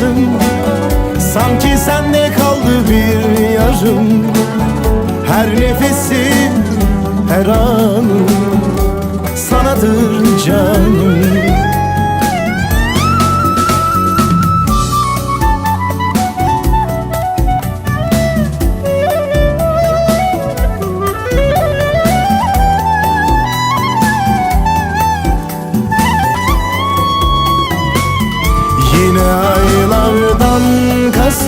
yarımsın Sanki sende kaldı bir yarım. Her nefesim her an